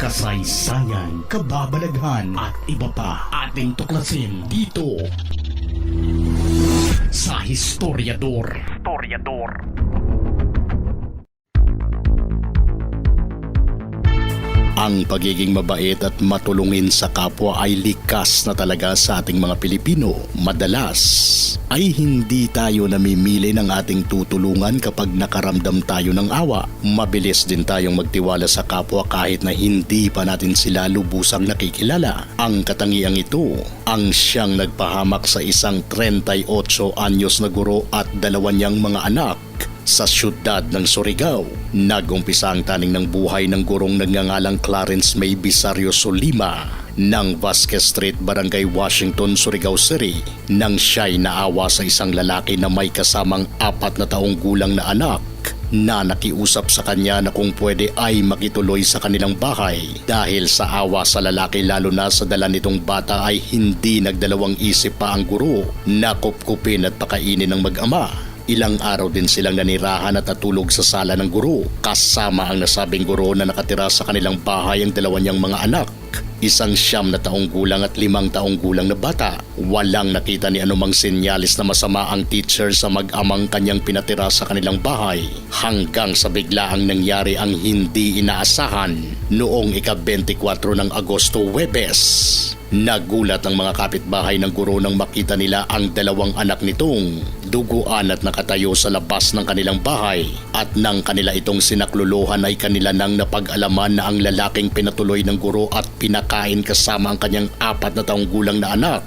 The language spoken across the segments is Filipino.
kasaysayan, kababalaghan at iba pa ating tuklasin dito sa Historiador. Historiador. Ang pagiging mabait at matulungin sa kapwa ay likas na talaga sa ating mga Pilipino. Madalas ay hindi tayo namimili ng ating tutulungan kapag nakaramdam tayo ng awa. Mabilis din tayong magtiwala sa kapwa kahit na hindi pa natin sila lubusang nakikilala. Ang katangiang ito ang siyang nagpahamak sa isang 38 anyos na guro at dalawa niyang mga anak sa syudad ng Surigao. Nagumpisa ang taning ng buhay ng gurong nagngangalang Clarence May Bisario Solima ng Vasquez Street, Barangay Washington, Surigao City. Nang siya'y naawa sa isang lalaki na may kasamang apat na taong gulang na anak na nakiusap sa kanya na kung pwede ay makituloy sa kanilang bahay. Dahil sa awa sa lalaki lalo na sa dala nitong bata ay hindi nagdalawang isip pa ang guro. Na kupkupin at pakainin ng mag-ama. Ilang araw din silang nanirahan at natulog sa sala ng guro. Kasama ang nasabing guro na nakatira sa kanilang bahay ang dalawa niyang mga anak. Isang siyam na taong gulang at limang taong gulang na bata. Walang nakita ni anumang senyalis na masama ang teacher sa mag-amang kanyang pinatira sa kanilang bahay hanggang sa biglaang nangyari ang hindi inaasahan noong ika-24 ng Agosto Webes. Nagulat ang mga kapitbahay ng guro nang makita nila ang dalawang anak nitong duguan at nakatayo sa labas ng kanilang bahay at nang kanila itong sinakluluhan ay kanila nang napag-alaman na ang lalaking pinatuloy ng guro at pinakain kasama ang kanyang apat na taong gulang na anak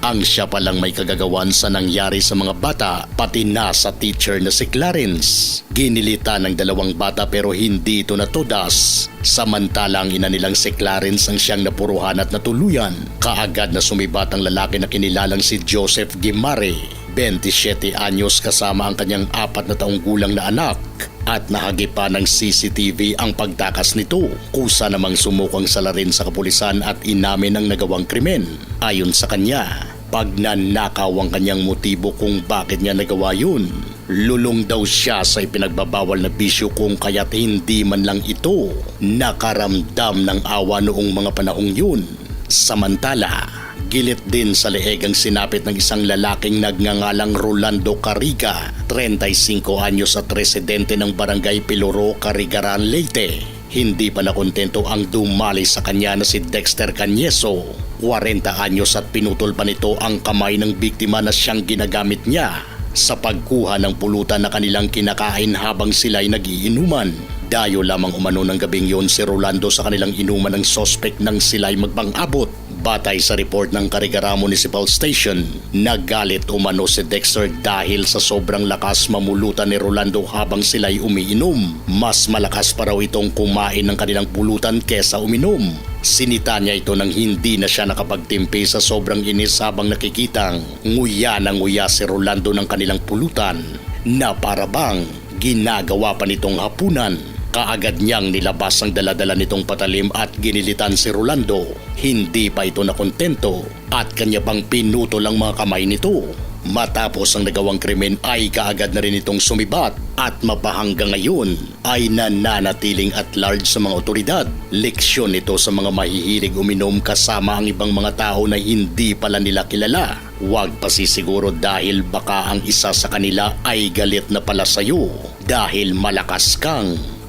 ang siya palang may kagagawan sa nangyari sa mga bata pati na sa teacher na si Clarence. Ginilita ng dalawang bata pero hindi ito natudas. Samantala ang ina nilang si Clarence ang siyang napuruhan at natuluyan. Kaagad na sumibat ang lalaki na kinilalang si Joseph Gimare. 27 anyos kasama ang kanyang apat na taong gulang na anak at nahagipa ng CCTV ang pagtakas nito. Kusa namang sumukang salarin sa kapulisan at inamin ang nagawang krimen. Ayon sa kanya, pag nanakaw ang kanyang motibo kung bakit niya nagawa yun. Lulong daw siya sa ipinagbabawal na bisyo kung kaya't hindi man lang ito nakaramdam ng awa noong mga panahong yun. Samantala, Gilit din sa leeg ang sinapit ng isang lalaking nagngangalang Rolando Cariga, 35 anyos at residente ng barangay Piloro, Carigaran, Leyte. Hindi pa nakontento ang dumali sa kanya na si Dexter Canyeso, 40 anyos at pinutol pa nito ang kamay ng biktima na siyang ginagamit niya sa pagkuha ng pulutan na kanilang kinakain habang sila'y nagiinuman. Dayo lamang umano ng gabing yon si Rolando sa kanilang inuman ng sospek nang sila'y magpang-abot. Batay sa report ng Carigara Municipal Station, nagalit umano si Dexter dahil sa sobrang lakas mamulutan ni Rolando habang sila'y umiinom. Mas malakas pa raw itong kumain ng kanilang pulutan kesa uminom. Sinita niya ito nang hindi na siya nakapagtimpi sa sobrang inis habang nakikitang nguya na nguya si Rolando ng kanilang pulutan na parabang ginagawa pa nitong hapunan. Kaagad niyang nilabas ang daladala nitong patalim at ginilitan si Rolando. Hindi pa ito nakontento at kanya pang pinutol ang mga kamay nito. Matapos ang nagawang krimen ay kaagad na rin itong sumibat at mapahanggang ngayon ay nananatiling at large sa mga otoridad. Leksyon ito sa mga mahihilig uminom kasama ang ibang mga tao na hindi pala nila kilala. Huwag pasisiguro dahil baka ang isa sa kanila ay galit na pala sa'yo dahil malakas kang